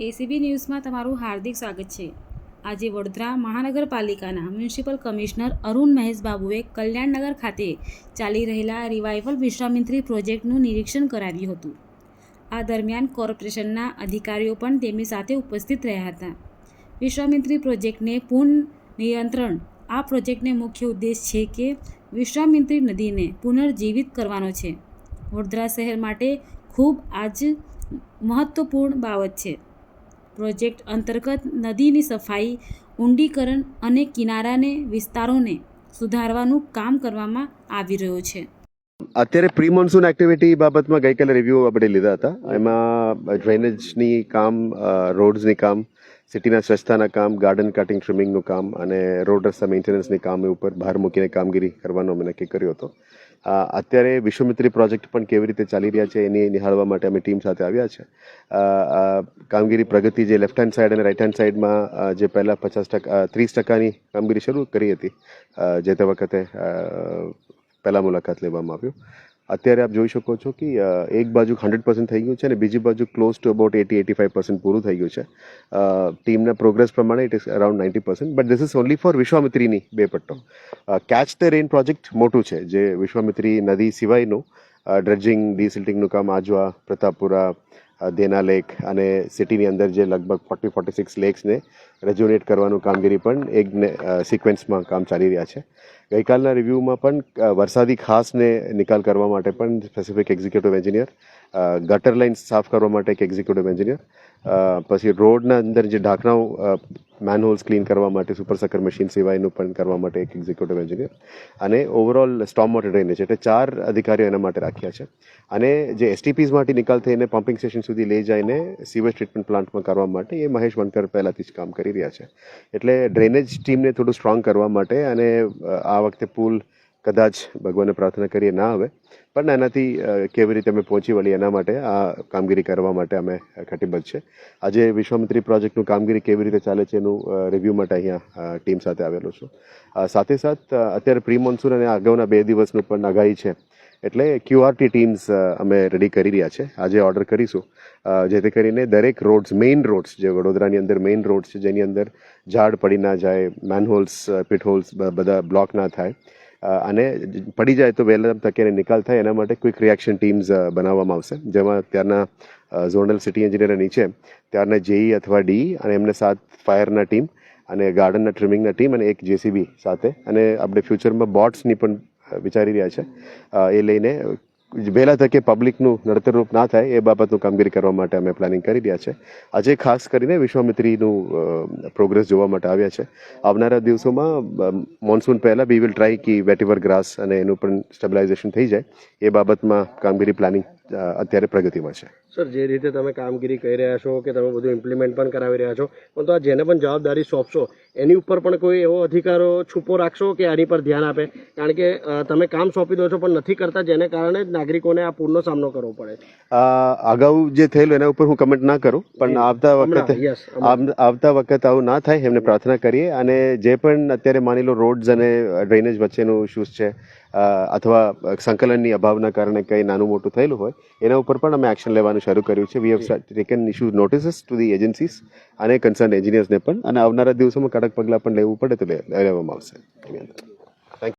ACB ન્યૂઝમાં તમારું હાર્દિક સ્વાગત છે. આજે વડોદરા મહાનગરપાલિકાના મ્યુનિસિપલ કમિશનર અરુણ મહેશ બાબુએ કલ્યાણનગર ખાતે ચાલી રહેલા રિવાઇવલ વિશ્વામિત્રી પ્રોજેક્ટનું નિરીક્ષણ કરાવ્યું હતું. આ દરમિયાન કોર્પોરેશનના અધિકારીઓ પણ તેમની સાથે ઉપસ્થિત રહ્યા હતા. વિશ્વામિત્રી પ્રોજેક્ટને પૂર્ણ નિયંત્રણ આ પ્રોજેક્ટને મુખ્ય ઉદ્દેશ છે કે વિશ્વામિત્રી નદીને પુનર્જીવિત કરવાનો છે. વડોદરા શહેર માટે ખૂબ આજ મહત્વપૂર્ણ બાબત છે. પ્રોજેક્ટ અંતર્ગત નદીની સફાઈ, ઊંડીકરણ અને કિનારાને, વિસ્તારોને સુધારવાનું કામ કરવામાં આવી રહ્યું છે. અત્યારે પ્રી મોન્સૂન એક્ટિવિટી બાબતમાં ગઈકાલે રિવ્યૂ આપણે લીધા હતા. એમાં ડ્રેનેજની કામ રોડ્સની કામ સિટીના સ્વચ્છતાના કામ ગાર્ડન કટિંગ ટ્રીમિંગનું કામ અને રોડ રસ્તા મેન્ટેનન્સની કામ ઉપર ભાર મૂકીને કામગીરી કરવાનો અમે નક્કી કર્યો હતો. અત્યારે વિશ્વમિત્રી પ્રોજેક્ટ પણ કેવી રીતે ચાલી રહ્યા છે એની નિહાળવા માટે અમે ટીમ સાથે આવ્યા છે. કામગીરી પ્રગતિ જે લેફ્ટ હેન્ડ સાઈડ અને રાઈટ હેન્ડ સાઈડમાં જે પહેલાં પચાસ ટકા ત્રીસ ટકાની કામગીરી શરૂ કરી હતી જે તે વખતે પહેલાં મુલાકાત લેવામાં આવ્યું. અત્યારે આપ જોઈ શકો છો કે એક બાજુ હંડ્રેડ પર્સન્ટ થઈ ગયું છે અને બીજી બાજુ close to about eighty eighty five percent પૂરું થઈ ગયું છે. ટીમના પ્રોગ્રેસ પ્રમાણે it is around ninety percent but this is only for વિશ્વામિત્રીની બે પટ્ટો કેચ ધ રેન પ્રોજેક્ટ મોટું છે, જે વિશ્વામિત્રી નદી સિવાયનું ડ્રેજિંગ ડીસિલ્ટિંગનું કામ આજવા, પ્રતાપપુરા દેના લેક અને સિટીની અંદર જે લગભગ ફોર્ટી ફોર્ટી સિક્સ લેક્સને રેજ્યુનેટ કરવાનું કામગીરી પણ એક સિક્વન્સમાં કામ ચાલી રહ્યા છે. ગઈકાલના રિવ્યૂમાં પણ વરસાદી ખાસને નિકાલ કરવા માટે પણ સ્પેસિફિક એક્ઝિક્યુટિવ એન્જિનિયર ગટર લાઇન સાફ કરવા માટે એક એક્ઝિક્યુટિવ એન્જિનિયર પછી રોડના અંદર જે ઢાંકણાઓ મેનહોલ્સ ક્લીન કરવા માટે સુપર સકર મશીન સિવાયનું પણ કરવા માટે એક એક્ઝિક્યુટિવ એન્જિનિયર અને ઓવરઓલ સ્ટોમ વોટર ડ્રેનેજ એટલે ચાર અધિકારીઓ એના માટે રાખ્યા છે. અને જે એસટીપીઝમાંથી નિકાલ થઈને પમ્પિંગ સ્ટેશન સુધી લઈ જઈને સીવેજ ટ્રીટમેન્ટ પ્લાન્ટમાં કરવા માટે એ મહેશ વનકર પહેલાંથી જ કામ કરી રહ્યા છે. એટલે ડ્રેનેજ ટીમને થોડું સ્ટ્રોંગ કરવા માટે અને આ વખતે પુલ કદાચ ભગવાનને પ્રાર્થના કરીએ ના આવે, પણ એનાથી કેવી રીતે અમે પહોંચી વળીએ એના માટે આ કામગીરી કરવા માટે અમે કટિબદ્ધ છે. આજે વિશ્વામિત્રી પ્રોજેક્ટનું કામગીરી કેવી રીતે ચાલે છે એનું રિવ્યૂ માટે અહીંયા ટીમ સાથે આવેલો છું. સાથે સાથ અત્યારે પ્રી મોન્સૂન અને અગાઉના બે દિવસનું પણ આગાહી છે. એટલે ક્યુઆરટી ટીમ્સ અમે રેડી કરી રહ્યા છે. આજે ઓર્ડર કરીશું. જેથી કરીને દરેક રોડ્સ મેઇન રોડ્સ જે વડોદરાની અંદર મેઇન રોડ્સ છે, જેની અંદર ઝાડ પડી ના જાય મેનહોલ્સ પિટહોલ્સ બધા બ્લોક ના થાય અને પડી જાય તો વહેલા તકે નિકાલ થાય, એના માટે ક્વિક રિએક્શન ટીમ્સ બનાવવામાં આવશે. જેમાં ત્યારના ઝોનલ સિટી એન્જિનિયર નીચે ત્યારના જેઈ અથવા ડી અને એમને સાત ફાયરના ટીમ અને ગાર્ડનના ટ્રીમિંગના ટીમ અને એક જેસીબી સાથે. અને આપણે ફ્યુચરમાં બોટ્સની પણ વિચારી રહ્યા છે. એ લઈને વહેલા તકે પબ્લિકનું નડતરરૂપ ના થાય એ બાબતનું કામગીરી કરવા માટે અમે પ્લાનિંગ કરી રહ્યા છે. આજે ખાસ કરીને વિશ્વામિત્રીનું પ્રોગ્રેસ જોવા માટે આવ્યા છે. આવનારા દિવસોમાં મોન્સૂન પહેલાં વી વિલ ટ્રાય કે વેટીવર ગ્રાસ અને એનું પણ સ્ટેબલાઇઝેશન થઈ જાય. એ બાબતમાં કામગીરી પ્લાનિંગ અત્યારે પ્રગતિમાં છે. સર જે રીતે તમે કામગીરી કરી રહ્યા છો કે તમે બધું ઇમ્પ્લિમેન્ટ પણ કરાવી રહ્યા છો પણ તો આ જેને પણ જવાબદારી સોંપશો એની ઉપર પણ કોઈ એવો અધિકારો છૂપો રાખશો કે આની પર ધ્યાન આપે? કારણ કે તમે કામ સોંપી દો છો પણ નથી કરતા જેને કારણે જ નાગરિકોને આ પૂરનો સામનો કરવો પડે. અગાઉ જે થયેલું એના ઉપર હું કમેન્ટ ના કરું પણ આવતા વખતે આવતા વખત આવું ના થાય એમને પ્રાર્થના કરીએ. અને જે પણ અત્યારે માની લો રોડ્સ અને ડ્રેનેજ વચ્ચેનું ઇશ્યુઝ છે અથવા સંકલનની અભાવના કારણે કંઈ નાનું મોટું થયેલું હોય એના ઉપર પણ અમે એક્શન લેવાનું શરૂ કર્યું છે. We have taken issue notices to the agencies અને કન્સર્ન એન્જિનિયર્સને પણ અને આવનારા દિવસોમાં કડક પગલાં પણ લેવું પડે તો લેવામાં આવશે.